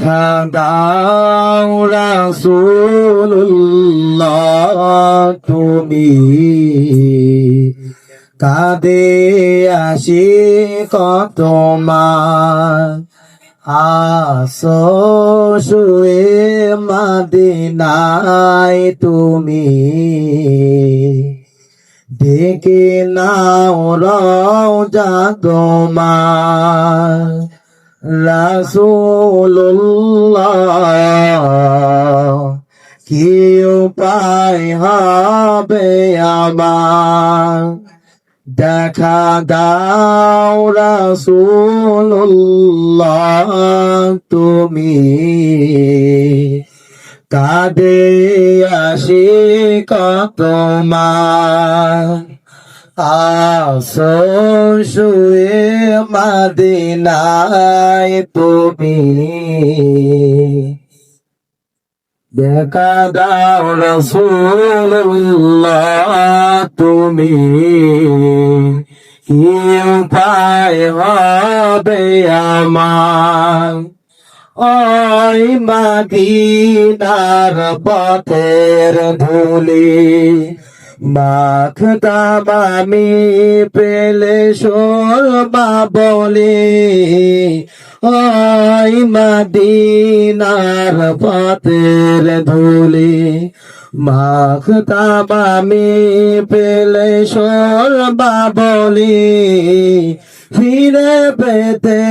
দেখা দাও রাসূলুল্লাহ তুমি। কাঁদে আসি কত আসো শুয়ে মাদিনায় তুমি। ডেকে নাও রওজা তোমার। রাসূলুল্লাহ কি উপায় হবে আমার। দেখা দাও রাসূলুল্লাহ তুমি কাঁদে আসি কত মার আসো শুয়ে মাদিনায় তুমি দেখা দাও রসুল্লাহ তুমি কি উপায় হবে আমার ওই মাদিনার পথের ধুলি। মাখতাম আমি পেলে শোরবা বলে। ওই মাদিনার পথের ধুলি মাখতাম আমি পেলে শোরবা বলি ফিরে পেতে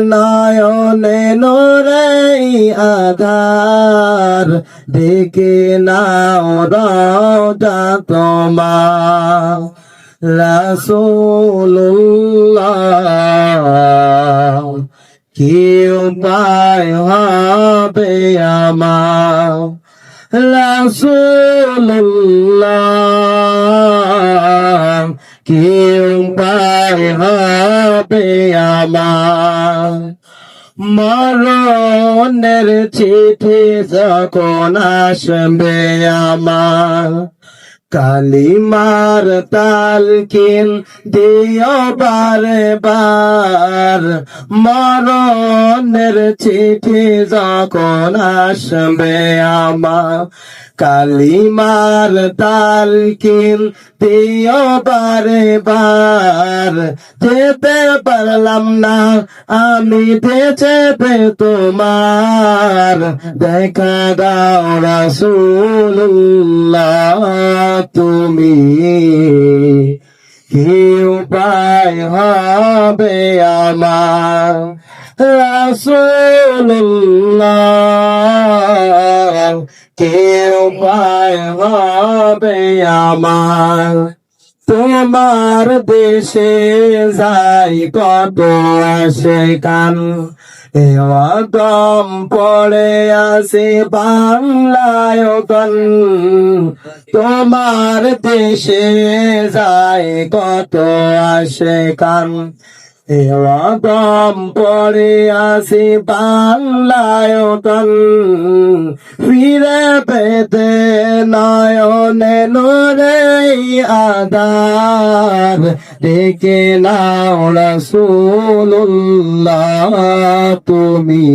নয়নে নোরে আধার। দেখে নাও রাজা তোমার। রাসূলুল্লাহ কি উপায় হবে আমার রাসূলুল্লাহ। কি উপায় হবে আমার মরণের চিঠি যখন আসবে আমার কালিমার তালকিন দিও বারে বার মরণের চিঠি যখন আসবে আমার, কালিমার তালকিন দিও বারে বার যেতে পারলাম না, আমি বেঁচে পে তোমার। দেখা দাও রাসূলুল্লাহ। তুমি কি উপায় হবে আমার? রাসুল্লাহ কি উপায় হবে আমার? তোমার দেশে যাই কত আসে কান? দম পড়ে আসে বাংলায় গান। তোমার দেশে যায় কত আসে কান? দম পড়ে আসে বাংলায় গান ফিরে পেতে নয়নে নোরে আদার ডেকে নাও রাসূলুল্লাহ, তুমি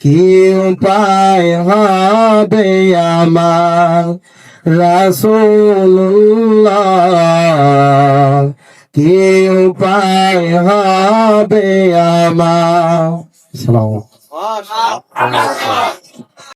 কি উপায় হবে আমার রাসূলুল্লাহ। কি উপায় হবে আমার?